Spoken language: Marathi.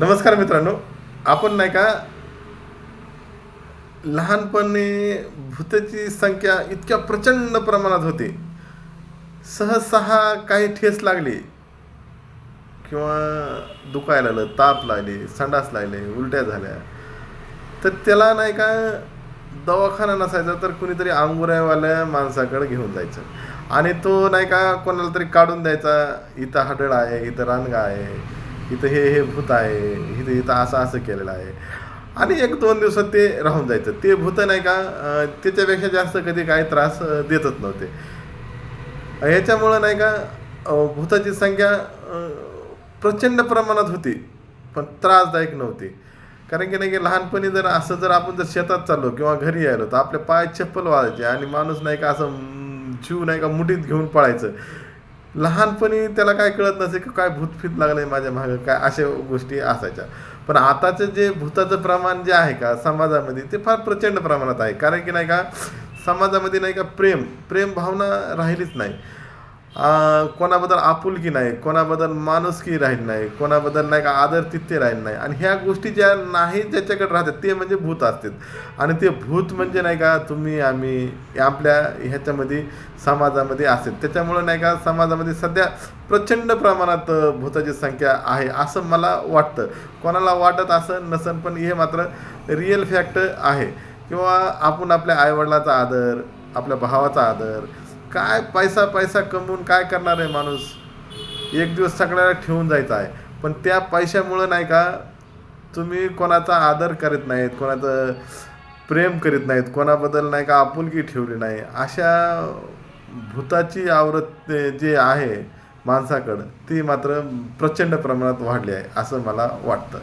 नमस्कार मित्रांनो. आपण नाही का लहानपणी भूताची संख्या इतक्या प्रचंड प्रमाणात होती. सहसहा काही ठेस लागली. किंवा दुखायला लागलं ताप लागले संडास लागले उलट्या झाल्या. तर त्याला नाही का दवाखाना नसायचा तर कुणीतरी आंगुऱ्यावाल्या माणसाकडे घेऊन जायचं. आणि तो नाही का कोणाला तरी काढून द्यायचा इथं हडळ आहे इथं रानगा आहे इथं हे हे भूत आहे इथं इथं असं असं केलेलं आहे. आणि एक दोन दिवसात ते राहून जायचं. ते भूत नाही का त्याच्यापेक्षा जास्त कधी काही त्रास देतच नव्हते. याच्यामुळं नाही का भूताची संख्या प्रचंड प्रमाणात होती पण त्रासदायक नव्हती. कारण की नाही की लहानपणी जर असं जर आपण जर शेतात चाललो किंवा घरी यायलो तर आपल्या पाय चप्पल वाजायचे आणि माणूस नाही का असं जीव नाही का मुठीत घेऊन पळायचं. लहानपणी त्याला काय कळत नसे की काय भूतफीत लागलंय माझ्या मागं काय अशा गोष्टी असायच्या. पण आताचं जे भूताचं प्रमाण जे आहे का समाजामध्ये ते फार प्रचंड प्रमाणात आहे. कारण की नाही का समाजामध्ये नाही का प्रेम प्रेम भावना राहिलीच नाही. कोणाबद्दल आपुलकी नाही कोणाबद्दल माणुसकी राहील नाही कोणाबद्दल नाही का आदर तिथे राहील नाही. आणि ह्या गोष्टी ज्या नाही ज्याच्याकडे राहतात ते म्हणजे भूत असतात. आणि ते भूत म्हणजे नाही का तुम्ही आम्ही आपल्या ह्याच्यामध्ये समाजामध्ये असतात त्याच्यामुळं नाही का समाजामध्ये सध्या प्रचंड प्रमाणात भूताची संख्या आहे असं मला वाटतं. कोणाला वाटत असं नसन पण हे मात्र रिअल फॅक्ट आहे. किंवा आपण आपल्या आईवडिलाचा आदर आपल्या भावाचा आदर काय पैसा पैसा कमवून काय करणार आहे माणूस? एक दिवस सगळ्याला ठेवून जायचा आहे. पण त्या पैशामुळं नाही का तुम्ही कोणाचा आदर करीत नाहीत कोणाचं प्रेम करीत नाहीत कोणाबद्दल नाही का आपुलकी ठेवली नाही. अशा भूताची आवृत्ती जी आहे माणसाकडं ती मात्र प्रचंड प्रमाणात वाढली आहे असं मला वाटतं.